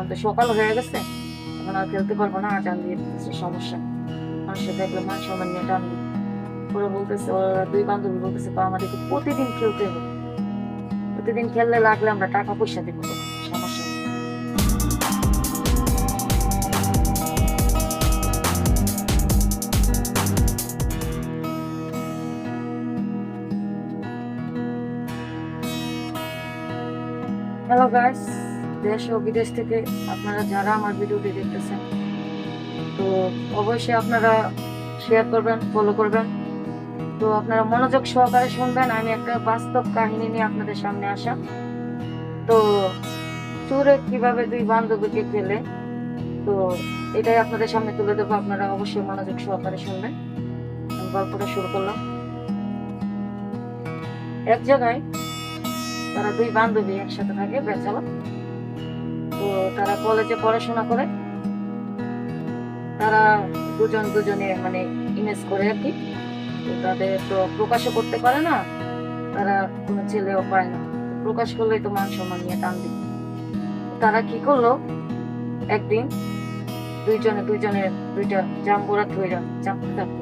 এখন তো সকাল হয়ে গেছে। এখন আর খেলতে পারব না আজান দিয়ে সমস্যা। মানুষের দেখলে, মান সম্মান নিয়ে টানবে ওরা বলতেছে, ওরা দুই বান্ধবী বলতেছে বা আমাদেরকে প্রতিদিন খেলতে হবে। প্রতিদিন খেললে লাগলে আমরা টাকা পয়সা দেবো। হ্যালো গাইস দেশ ও বিদেশ থেকে আপনারা যারা আমার ভিডিওটি দেখতেছেন, তো অবশ্যই আপনারা শেয়ার করবেন ফলো করবেন। তো আপনারা মনোযোগ সহকারে শুনবেন, আমি একটা বাস্তব কাহিনী নিয়ে আপনাদের সামনে আসা। তো চুরে কীভাবে দুই বান্ধবীকে খেলে তো এটাই আপনাদের সামনে তুলে দেবো আপনারা অবশ্যই মনোযোগ সহকারে শুনবেন। গল্পটা শুরু করলাম। এক জায়গায় তারা দুই বান্ধবী একসাথে থাকে বেচালা তারা কলেজে পড়াশোনা করে। তারা দুজন দুজনে মানে ইমেজ করে আর কি। তাদের তো প্রকাশও করতে পারে না, তারা কোনো ছেলেও পায় না। প্রকাশ করলেই তো মান সম্মান নিয়ে টান দিবে। তারা কি করল? একদিন দুইজনে দুইজনের দুইটা জাম্বুরা ধইরা চাপতে থাকল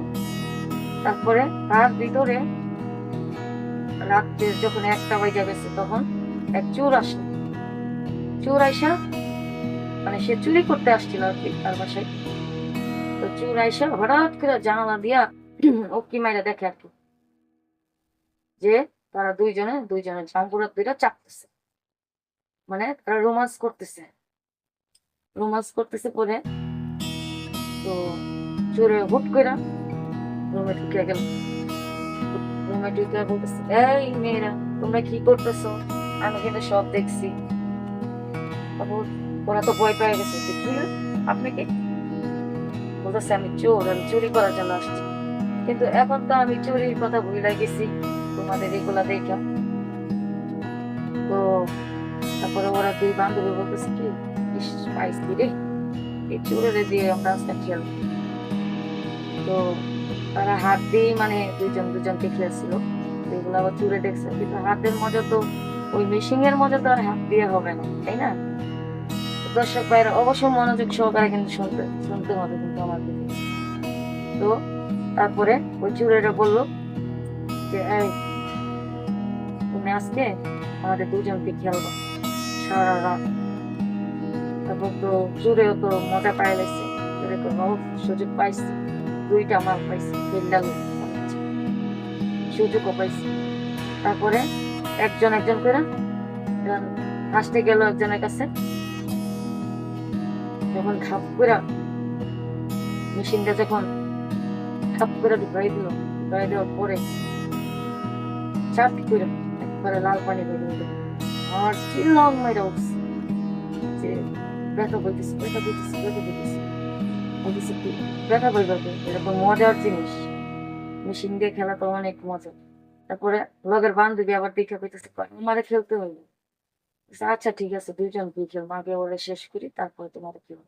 তারপরে তার ভিতরে রাত্রে যখন একটা বাজে গেছে তখন এক চোর আসলো। চোর মানে সে চুরি করতে আসছিল আর কি তার বাসায়। তো চোর হঠাৎ করে জানালা দিয়া ও কি মাইরা দেখে আর কি যে তারা দুইজনে দুইজনে জাম্পুরা দুইটা চাপতেছে। মানে তারা রোমান্স করতেছে। রোমান্স করতেছে পরে তো চোরে হুট করে রুমে ঢুকে গেল। রুমে ঢুকে বলতেছে, এই মেয়েরা, তোমরা কি করতেছো? আমি কিন্তু সব দেখছি। তারপর ওরা তো ভয় পেয়ে গেছে যে, কি রে? আপনি কি? বলতেছে, আমি চোর, আমি চুরি করার জন্য আসছি। কিন্তু এখন তো আমি চুরির কথা ভুলে গেছি, তোমাদের এগুলা দেখা। তো তারপরে ওরা দুই বান্ধবী বলতেছে, কি? পাইছি রে? এই চোরের দিয়ে আমরা আজকে খেলব তো তারা হাত দিয়ে মানে দুইজন দুজনকে খেলছিল। এগুলো আবার চুরে দেখছে। কিন্তু হাতের মজা তো ওই মেশিং এর মজা তো আর হাত দিয়ে হবে না, তাই না? দর্শক ভাইরা অবশ্যই মনোযোগ সহকারে কিন্তু শুনতে শুনতে হবে কিন্তু video। তো তারপরে ওই চুরেরা বলল যে তুমি আজকে আমাদের দুজনকে খেলব সারা রাত। তারপর তো চুরেও তো মজা পাই লাগছে। এরকম ও সুযোগ পাইছি, দুইটা মাল পাইছি বিল্লাল সুযোগও পাইছি। তারপরে একজন একজন করে আসতে গেল একজনের কাছে। যখন খাপ করে মেশিনটা যখন খাপ করে ঢুকাই দিল ঢুকাই দেওয়ার পরে চাপ করে একবারে লাল পানি বেরিয়ে গেল আর চিল্লাম মেরে উঠছে। যে ব্যথা বলতেছে ব্যথা বলতেছে ব্যথা বলতেছে বলতেছে কি ব্যথা বলবে এরকম মজার জিনিস। মেশিন দিয়ে খেলা তো অনেক মজা। তারপরে লগের বান্ধবী আবার দেখে কইতেছে কয়, আমারে খেলতে হইবে বলছে, আচ্ছা ঠিক আছে, দুইজন দুই খেলব আগে ওরে শেষ করি, তারপরে তোমার খেলব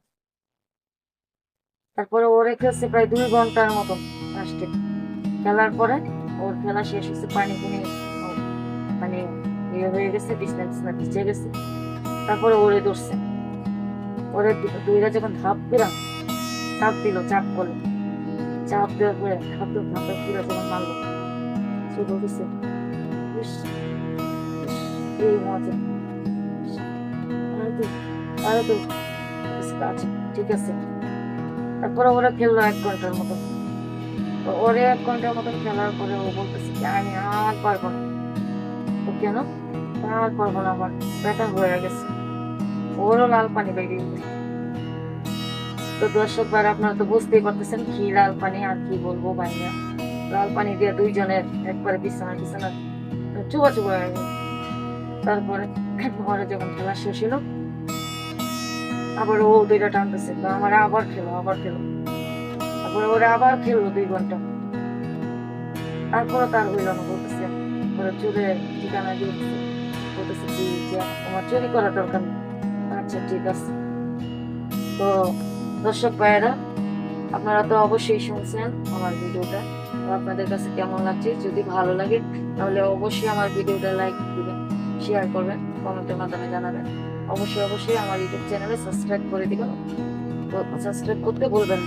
তারপরে ওরে খেলছে প্রায় দুই ঘণ্টার মতো লাস্টে খেলার পরে ওর খেলা শেষ হচ্ছে পানি কিনে মানে ইয়ে হয়ে গেছে বিছনা টিছনা ভিজে গেছে। তারপরে ওরে ধরছে। ওরে দুইরা যখন ধাপ দিলাম চাপ দিল, চাপ করল। চাপ দেওয়ার পরে ধাপ দেওয়া ধাপ দেওয়া যখন মারলো, সে বলতেছে এই মজা। আরে তো আচ্ছা ঠিক আছে। তারপরে ওরা খেললো এক ঘণ্টার মতো। তো ওরে এক ঘণ্টার মতন খেলার পরে ও বলতেছে কি, আমি আর পারব না। তো কেন? আর পারব না আমার ব্যথা হয়ে গেছে। ওরও লাল পানি বেরিয়ে তো দর্শক বার আপনারা তো বুঝতেই পারতেছেন কি লাল পানি আর কি বলব ভাইয়া। লাল পানি দিয়ে দুইজনের একবারে বিছানা বিছানা চুবা চুবা হয়ে গেল। তারপরে ঘরে যখন খেলা শেষ হলো আবার ও দুইটা টানতেছে আমার আবার খেলো আবার খেলো। তারপরে ওরা আবার খেললো দুই ঘণ্টা। তারপরে তার হইল না, বলতেছে, ওরা চুরে ঠিকানা দিয়ে বলতেছে কি যে তোমার চুরি করা দরকার নেই। আচ্ছা ঠিক আছে। তো দর্শক ভাইয়েরা, আপনারা তো অবশ্যই শুনছেন আমার ভিডিওটা। আপনাদের কাছে কেমন লাগছে? যদি ভালো লাগে, তাহলে অবশ্যই আমার ভিডিওটা লাইক দিবেন, শেয়ার করবেন, কমেন্টের মাধ্যমে জানাবেন। অবশ্যই অবশ্যই আমার ইউটিউব চ্যানেলে সাবস্ক্রাইব করে দিবেন সাবস্ক্রাইব করতে বলবেন।